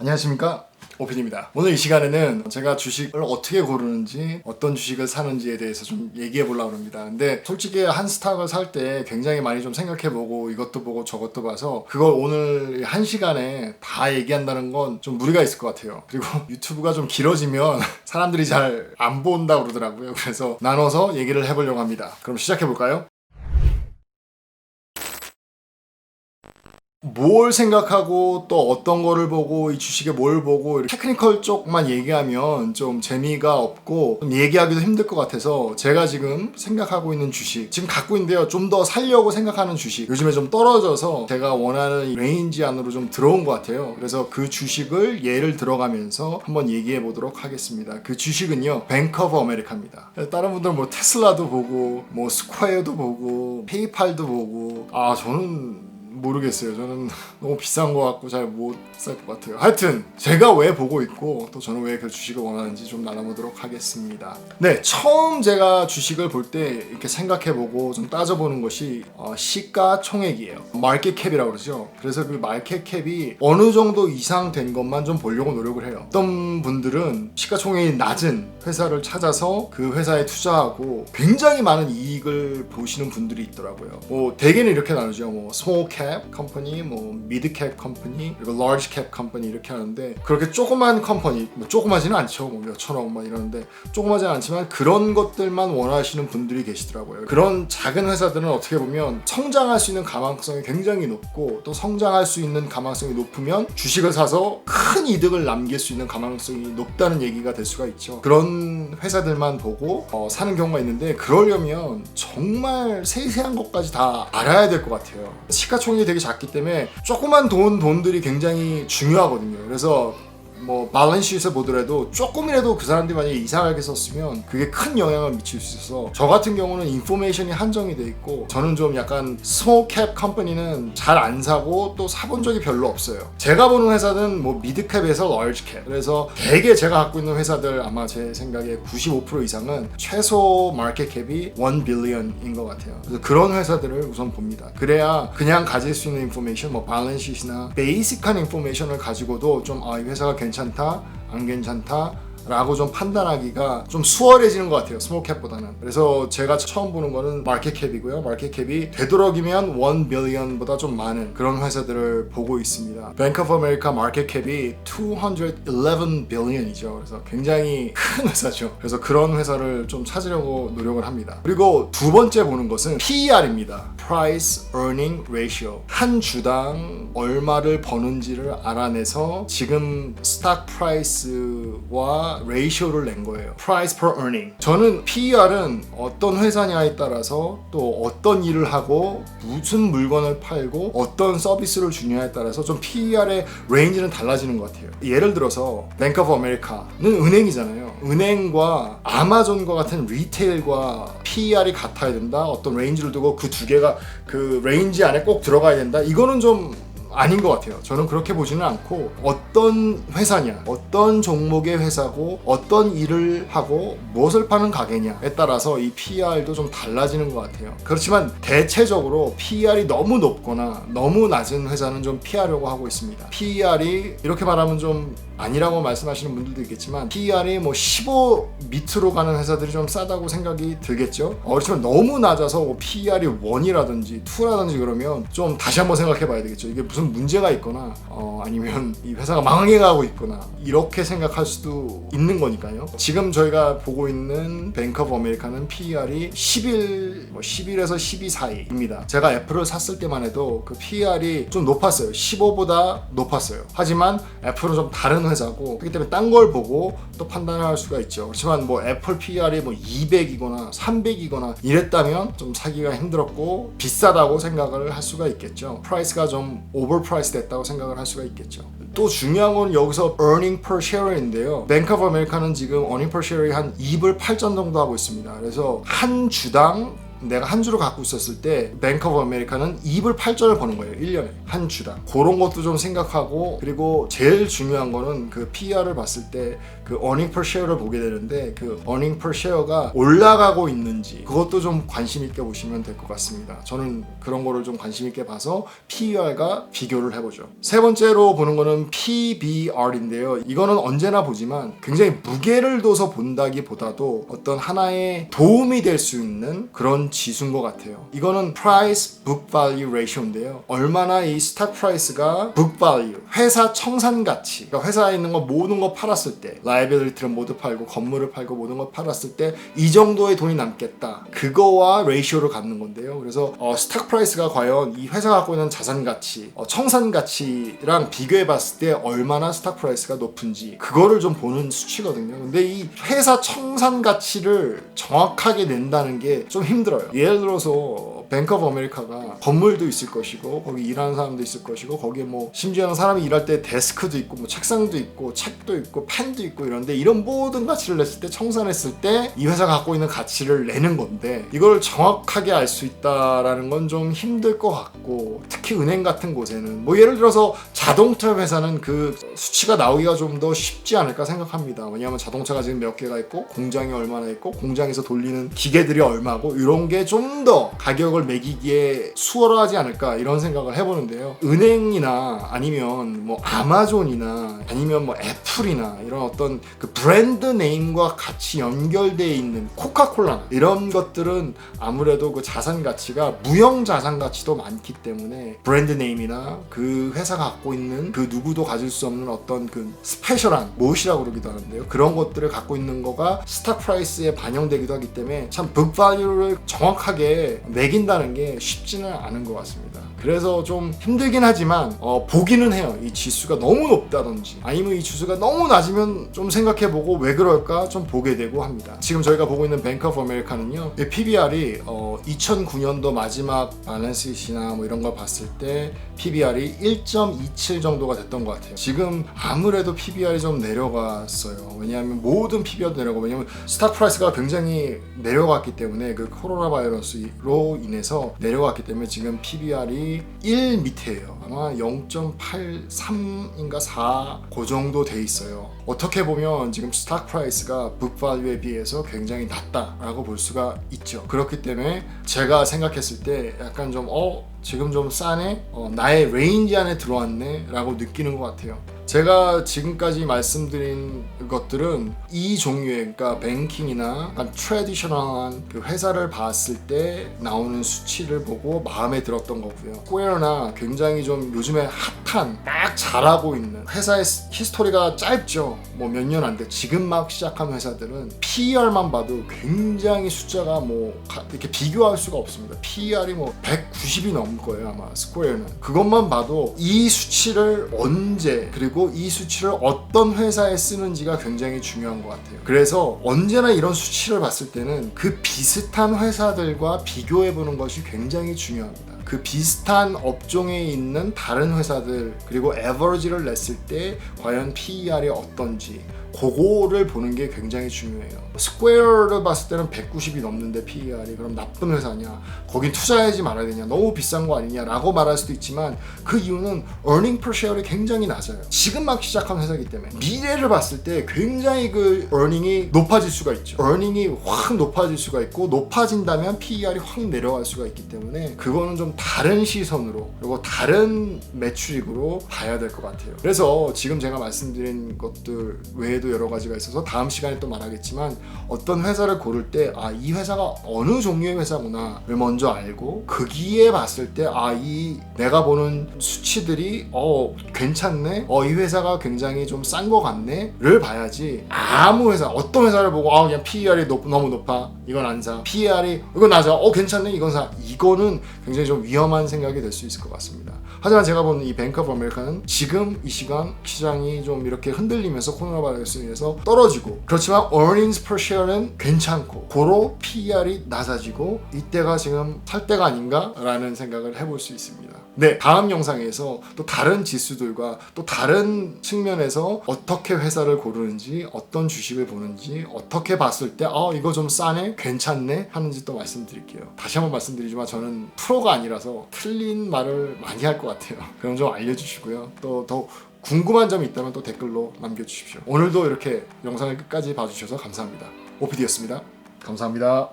안녕하십니까 오핀입니다. 오늘 이 시간에는 제가 주식을 어떻게 고르는지 어떤 주식을 사는지에 대해서 좀 얘기해 보려고 합니다. 근데 솔직히 한 스탁을 살 때 굉장히 많이 좀 생각해 보고 이것도 보고 저것도 봐서 그걸 오늘 한 시간에 다 얘기한다는 건 좀 무리가 있을 것 같아요. 그리고 유튜브가 좀 길어지면 사람들이 잘 안 본다 그러더라고요. 그래서 나눠서 얘기를 해보려고 합니다. 그럼 시작해 볼까요? 뭘 생각하고 또 어떤 거를 보고 이 주식에 뭘 보고 테크니컬 쪽만 얘기하면 좀 재미가 없고 좀 얘기하기도 힘들 것 같아서 제가 지금 생각하고 있는 주식 지금 갖고 있는데요. 좀 더 살려고 생각하는 주식 요즘에 좀 떨어져서 제가 원하는 이 레인지 안으로 좀 들어온 것 같아요. 그래서 그 주식을 예를 들어가면서 한번 얘기해 보도록 하겠습니다. 그 주식은요 뱅크 오브 아메리카입니다. 다른 분들 뭐 테슬라도 보고 뭐 스퀘어도 보고 페이팔도 보고 아 저는 모르겠어요. 저는 너무 비싼 것 같고 잘 못 살 것 같아요. 하여튼 제가 왜 보고 있고 또 저는 왜 그 주식을 원하는지 좀 나눠보도록 하겠습니다. 네, 처음 제가 주식을 볼 때 이렇게 생각해보고 좀 따져보는 것이 어, 시가총액이에요. 마켓 캡이라고 그러죠. 그래서 그 마켓 캡이 어느 정도 이상 된 것만 좀 보려고 노력을 해요. 어떤 분들은 시가총액이 낮은 회사를 찾아서 그 회사에 투자하고 굉장히 많은 이익을 보시는 분들이 있더라고요. 뭐 대개는 이렇게 나누죠. 뭐 스몰 캡 컴퍼니, 뭐 미드 캡 컴퍼니, 그리고 large 캡 컴퍼니 이렇게 하는데 그렇게 조그만 컴퍼니, 뭐 조그마지는 않죠. 뭐 몇천억만 이러는데 조그마지는 않지만 그런 것들만 원하시는 분들이 계시더라고요. 그런 작은 회사들은 어떻게 보면 성장할 수 있는 가망성이 굉장히 높고 또 성장할 수 있는 가망성이 높으면 주식을 사서 큰 이득을 남길 수 있는 가망성이 높다는 얘기가 될 수가 있죠. 그런 회사들만 보고 어, 사는 경우가 있는데 그러려면 정말 세세한 것까지 다 알아야 될 것 같아요. 시가총액 이 되게 작기 때문에 조그만 돈 돈들이 굉장히 중요하거든요. 그래서 뭐 발란시트에서 보더라도 조금이라도 그 사람들이 만약에 이상하게 썼으면 그게 큰 영향을 미칠 수 있어서 저 같은 경우는 인포메이션이 한정이 돼 있고 저는 좀 약간 스몰 캡 컴퍼니는 잘 안 사고 또 사본 적이 별로 없어요. 제가 보는 회사는 뭐 미드캡에서 large 캡 그래서 대개 제가 갖고 있는 회사들 아마 제 생각에 95% 이상은 최소 마켓 캡이 1 빌리언인 것 같아요. 그래서 그런 회사들을 우선 봅니다. 그래야 그냥 가질 수 있는 인포메이션 뭐 발란시트나 베이직한 인포메이션을 가지고도 좀 아 이 회사가 괜찮 다 안 괜찮다 라고 좀 판단하기가 좀 수월해지는 것 같아요 스몰캡보다는. 그래서 제가 처음 보는 거는 마켓캡이고요. 마켓캡이 되도록이면 1 빌리언보다 좀 많은 그런 회사들을 보고 있습니다. 뱅크 오브 아메리카 마켓캡이 211 빌리언이죠. 그래서 굉장히 큰 회사죠. 그래서 그런 회사를 좀 찾으려고 노력을 합니다. 그리고 두 번째 보는 것은 PER입니다. Price Earning Ratio. 한 주당 얼마를 버는지를 알아내서 지금 스탁 프라이스와 레이쇼를 낸 거예요. Price per earning. 저는 PER은 어떤 회사냐에 따라서 또 어떤 일을 하고 무슨 물건을 팔고 어떤 서비스를 주냐에 따라서 좀 PER의 레인지는 달라지는 것 같아요. 예를 들어서 뱅크 오브 아메리카는 은행이잖아요. 은행과 아마존과 같은 리테일과 PER이 같아야 된다. 어떤 레인지를 두고 그 두 개가 그 레인지 안에 꼭 들어가야 된다. 이거는 좀 아닌 것 같아요. 저는 그렇게 보지는 않고 어떤 회사냐, 어떤 종목의 회사고 어떤 일을 하고 무엇을 파는 가게냐에 따라서 이 PER도 좀 달라지는 것 같아요. 그렇지만 대체적으로 PER이 너무 높거나 너무 낮은 회사는 좀 피하려고 하고 있습니다. PER이 이렇게 말하면 좀 아니라고 말씀하시는 분들도 있겠지만 PER이 뭐 15 밑으로 가는 회사들이 좀 싸다고 생각이 들겠죠. 어, 그렇지만 너무 낮아서 뭐 PER이 1이라든지 2라든지 그러면 좀 다시 한번 생각해 봐야 되겠죠. 이게 무슨 문제가 있거나 어, 아니면 이 회사가 망해가고 있거나 이렇게 생각할 수도 있는 거니까요. 지금 저희가 보고 있는 뱅크 오브 아메리카는 PER이 11, 뭐 11에서 12 사이입니다. 제가 애플을 샀을 때만 해도 그 PER이 좀 높았어요. 15보다 높았어요. 하지만 애플은 좀 다른 회사고 그렇기 때문에 딴 걸 보고 또 판단할 수가 있죠. 그렇지만 뭐 애플 PER이 뭐 200이거나 300이거나 이랬다면 좀 사기가 힘들었고 비싸다고 생각을 할 수가 있겠죠. 프라이스가 좀 오버 프라이스 됐다고 생각을 할 수가 있겠죠. 또 중요한 건 여기서 earning per share인데요. 뱅크 오브 아메리카는 지금 earning per share이 한 2불 8전 정도 하고 있습니다. 그래서 한 주당 내가 한 주를 갖고 있었을 때 뱅크 오브 아메리카는 2불 8전을 버는 거예요. 1년에 한 주당. 그런 것도 좀 생각하고 그리고 제일 중요한 거는 그 PER을 봤을 때그 earning per share를 보게 되는데 그 earning per share가 올라가고 있는지 그것도 좀 관심 있게 보시면 될 것 같습니다. 저는 그런 거를 좀 관심 있게 봐서 PER과 비교를 해보죠. 세 번째로 보는 거는 PBR인데요. 이거는 언제나 보지만 굉장히 무게를 둬서 본다기보다도 어떤 하나의 도움이 될 수 있는 그런 지수인 것 같아요. 이거는 Price Book Value Ratio인데요. 얼마나 이 스탁 프라이스가 book value, 회사 청산 가치, 그러니까 회사에 있는 거 모든 거 팔았을 때, 라이빌리티를 모두 팔고 건물을 팔고 모든 거 팔았을 때 이 정도의 돈이 남겠다. 그거와 레이쇼를 갖는 건데요. 그래서 어, 스탁 프라이스가 과연 이 회사가 갖고 있는 자산 가치, 어, 청산 가치랑 비교해 봤을 때 얼마나 스탁 프라이스가 높은지 그거를 좀 보는 수치거든요. 근데 이 회사 청산 가치를 정확하게 낸다는 게 좀 힘들어요. 예를 들어서 뱅크 오브 아메리카가 건물도 있을 것이고 거기 일하는 사람도 있을 것이고 거기에 뭐 심지어는 사람이 일할 때 데스크도 있고 뭐 책상도 있고 책도 있고 펜도 있고 이런데 이런 모든 가치를 냈을 때 청산했을 때 이 회사가 갖고 있는 가치를 내는 건데 이걸 정확하게 알 수 있다라는 건 좀 힘들 것 같고 특히 은행 같은 곳에는. 뭐 예를 들어서 자동차 회사는 그 수치가 나오기가 좀 더 쉽지 않을까 생각합니다. 왜냐하면 자동차가 지금 몇 개가 있고 공장이 얼마나 있고 공장에서 돌리는 기계들이 얼마고 이런 게 좀 더 가격을 매기기에 수월하지 않을까 이런 생각을 해보는데요. 은행이나 아니면 뭐 아마존이나 아니면 뭐 애플이나 이런 어떤 그 브랜드 네임과 같이 연결되어 있는 코카콜라 이런 것들은 아무래도 그 자산 가치가 무형 자산 가치도 많기 때문에 브랜드 네임이나 그 회사가 갖고 있는 그 누구도 가질 수 없는 어떤 그 스페셜한 무엇이라고 그러기도 하는데요. 그런 것들을 갖고 있는 거가 스타 프라이스에 반영되기도 하기 때문에 참 북발류를 정확하게 매긴다는 게 쉽지는 않은 것 같습니다. 그래서 좀 힘들긴 하지만 어, 보기는 해요. 이 지수가 너무 높다든지 아니면 이 지수가 너무 낮으면 좀 생각해보고 왜 그럴까 좀 보게 되고 합니다. 지금 저희가 보고 있는 뱅크 오브 아메리카는요. 이 PBR이 어, 2009년도 마지막 밸런스시나 뭐 이런 걸 봤을 때 PBR이 1.27 정도가 됐던 것 같아요. 지금 아무래도 PBR이 좀 내려갔어요. 왜냐하면 모든 PBR도 내려가고 왜냐하면 스탁 프라이스가 굉장히 내려갔기 때문에 그 코로나 바이러스로 인해서 내려갔기 때문에 지금 PBR이 1 밑에예요. 아마 0.83인가 4 그 정도 돼 있어요. 어떻게 보면 지금 스탁 프라이스가 북발류에 비해서 굉장히 낮다라고 볼 수가 있죠. 그렇기 때문에 제가 생각했을 때 약간 좀 어 지금 좀 싸네, 어, 나의 레인지 안에 들어왔네 라고 느끼는 것 같아요. 제가 지금까지 말씀드린 것들은 이 종류의 그러니까 뱅킹이나 약간 트레디셔널한 그 회사를 봤을 때 나오는 수치를 보고 마음에 들었던 거고요. 스퀘어나 굉장히 좀 요즘에 핫한 막 잘하고 있는 회사의 히스토리가 짧죠. 뭐 몇 년 안 돼. 지금 막 시작한 회사들은 PER만 봐도 굉장히 숫자가 뭐 가- 이렇게 비교할 수가 없습니다. PER이 뭐 190이 넘을 거예요 아마 스퀘어는. 그것만 봐도 이 수치를 언제 그리고 이 수치를 어떤 회사에 쓰는지가 굉장히 중요한 것 같아요. 그래서 언제나 이런 수치를 봤을 때는 그 비슷한 회사들과 비교해 보는 것이 굉장히 중요합니다. 그 비슷한 업종에 있는 다른 회사들 그리고 에버리지를 냈을 때 과연 PER이 어떤지 그거를 보는 게 굉장히 중요해요. 스퀘어를 봤을 때는 190이 넘는데 PER이 그럼 나쁜 회사냐? 거긴 투자하지 말아야 되냐? 너무 비싼 거 아니냐라고 말할 수도 있지만 그 이유는 earning per share이 굉장히 낮아요. 지금 막 시작한 회사이기 때문에 미래를 봤을 때 굉장히 그 earning이 높아질 수가 있죠. earning이 확 높아질 수가 있고 높아진다면 PER이 확 내려갈 수가 있기 때문에 그거는 좀 다른 시선으로 그리고 다른 매출익으로 봐야 될 것 같아요. 그래서 지금 제가 말씀드린 것들 외에도 여러 가지가 있어서 다음 시간에 또 말하겠지만 어떤 회사를 고를 때 아 이 회사가 어느 종류의 회사구나를 먼저 알고 거기에 봤을 때 아 이 내가 보는 수치들이 어 괜찮네? 어 이 회사가 굉장히 좀싼거 같네를 봐야지 아무 회사 어떤 회사를 보고 아 그냥 PER이 높, 너무 높아 이건 안 사. PER이 이건 낮아 어 괜찮네. 이건 사. 이거는 굉장히 좀 위험한 생각이 될 수 있을 것 같습니다. 하지만 제가 보는 이 뱅크 오브 아메리카는 지금 이 시간 시장이 좀 이렇게 흔들리면서 코로나 바이러스로 인해서 떨어지고 그렇지만 earnings per share는 괜찮고 고로 PER이 낮아지고 이때가 지금 살 때가 아닌가라는 생각을 해볼 수 있습니다. 네, 다음 영상에서 또 다른 지수들과 또 다른 측면에서 어떻게 회사를 고르는지, 어떤 주식을 보는지, 어떻게 봤을 때, 아, 이거 좀 싸네? 괜찮네 하는지 또 말씀드릴게요. 다시 한번 말씀드리지만 저는 프로가 아니라서 틀린 말을 많이 할 것 같아요. 그럼 좀 알려주시고요. 또 더 궁금한 점이 있다면 또 댓글로 남겨주십시오. 오늘도 이렇게 영상을 끝까지 봐주셔서 감사합니다. 오피디였습니다. 감사합니다.